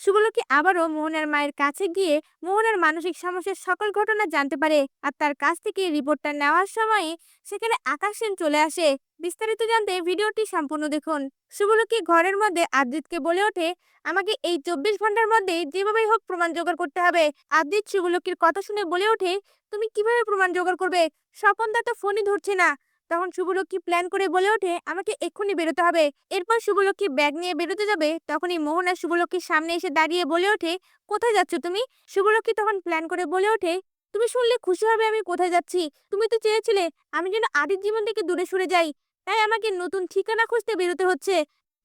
শুভলক্ষ্মী আবারও মোহনার মায়ের কাছে গিয়ে মোহনার মানসিক সমস্যার সকল ঘটনা জানতে পারে আর তার কাছ থেকে রিপোর্টটা নেওয়ার সময় সেখানে আকাশ সেন চলে আসে। বিস্তারিত জানতে ভিডিওটি সম্পূর্ণ দেখুন। শুভলক্ষ্মী ঘরের মধ্যে আদ্রিতকে বলে ওঠে, আমাকে এই চব্বিশ ঘণ্টার মধ্যে যেভাবেই হোক প্রমাণ জোগাড় করতে হবে। আদ্রিত শুভলক্ষ্মীর কথা শুনে বলে ওঠে, তুমি কীভাবে প্রমাণ জোগাড় করবে? স্বপনদা তো ফোনই ধরছে না। তখন শুভলক্ষ্মী প্ল্যান করে বলে ওঠে, আমাকে এক্ষুনি বেরোতে হবে। এরপর শুভলক্ষ্মী ব্যাগ নিয়ে বেরোতে যাবে। তখনই মোহনা শুভলক্ষ্মীর সামনে এসে দাঁড়িয়ে বলে ওঠে, কোথায় যাচ্ছ তুমি? শুভলক্ষ্মী তখন প্ল্যান করে বলে ওঠে, তুমি শুনলে খুশি হবে আমি কোথায় যাচ্ছি? তুমি তো চেয়েছিলে আমি যেন আদির জীবন থেকে দূরে সরে যাই। তাই আমাকে নতুন ঠিকানা খুঁজতে বেরোতে হচ্ছে।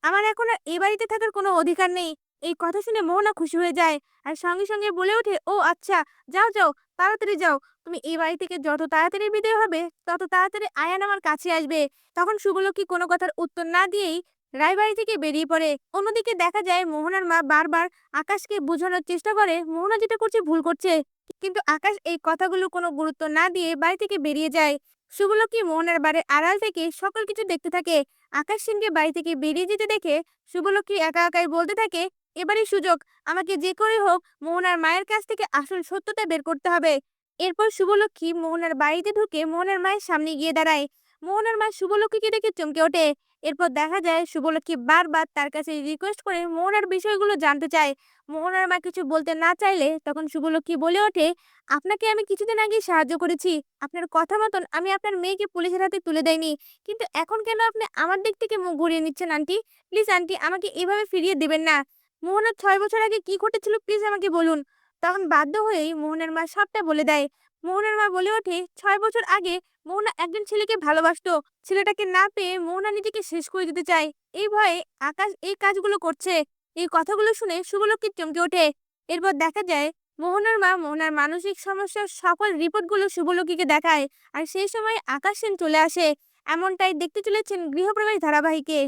আমার এখন আর এ বাড়িতে থাকার কোনো অধিকার নেই। এই কথা শুনে মোহনা খুশি হয়ে যায়। আর সঙ্গে সঙ্গে বলে ওঠে, ও আচ্ছা যাও যাও। তাড়াতাড়ি যাও। তুমি এই বাড়ি থেকে যত তাড়াতাড়ি বিদায় হবে, তত তাড়াতাড়ি আয়ান আমার কাছে আসবে। তখন শুভলক্ষ্মী কোনো কথার উত্তর না দিয়েই রায়বাড়ি থেকে বেরিয়ে পড়ে। অন্যদিকে দেখা যায় মোহনার মা বারবার আকাশকে বোঝানোর চেষ্টা করে, মোহনা যেটা করছে ভুল করছে। কিন্তু আকাশ এই কথাগুলো কোনো গুরুত্ব না দিয়ে বাড়ি থেকে বেরিয়ে যায়। শুভলক্ষ্মী মোহনার বাড়ির আড়াল থেকে সকল কিছু দেখতে থাকে। আকাশ সেনকে বাড়ি থেকে বেরিয়ে যেতে দেখে শুভলক্ষ্মী একা একাই বলতে থাকে এবারই সুযোগ। আমাকে যে করে হোক, মোহনার মায়ের কাছ থেকে আসল সত্যটা বের করতে হবে। এরপর শুভলক্ষ্মী মোহনার বাড়িতে ঢুকে মোহনার মায়ের সামনে গিয়ে দাঁড়ায়। মোহনার মা শুভলক্ষ্মীকে দেখে চমকে ওঠে। এরপর দেখা যায়, শুভলক্ষ্মী বারবার তার কাছে রিকোয়েস্ট করে মোহনার বিষয়গুলো জানতে চায়। মোহনার মা কিছু বলতে না চাইলে তখন শুভলক্ষ্মী বলে ওঠে, আপনাকে আমি কিছুদিন আগে সাহায্য করেছি। আপনার কথা মতন আমি আপনার মেয়েকে পুলিশের হাতে তুলে দেয়নি কিন্তু এখন কেন আপনি আমার দিক থেকে মুখ ঘুরিয়ে নিচ্ছেন, আন্টি? প্লিজ, আন্টি, আমাকে এভাবে ফিরিয়ে দেবেন না। মোহনার ছয় বছর আগে কি ঘটেছিল প্লিজ আমাকে বলুন। তখন বাধ্য হয়েই মোহনের মা সবটা বলে দেয়। মোহনের মা বলে ওঠে, ছয় বছর আগে মোহনা একজন ছেলেকে ভালোবাসতো। ছেলেটাকে না পেয়ে মোহনা নিজেকে শেষ করে দিতে চায়। এই ভয়ে আকাশ এই কাজগুলো করছে। এই কথাগুলো শুনে শুভলক্ষ্মী চমকে ওঠে। এরপর দেখা যায়, মোহনার মা মোহনার মানসিক সমস্যার সকল রিপোর্টগুলো শুভলক্ষ্মীকে দেখায়। আর সেই সময় আকাশ সেন চলে আসে। এমনটাই দেখতে চলেছেন গৃহপ্রবেশ ধারাবাহিকে।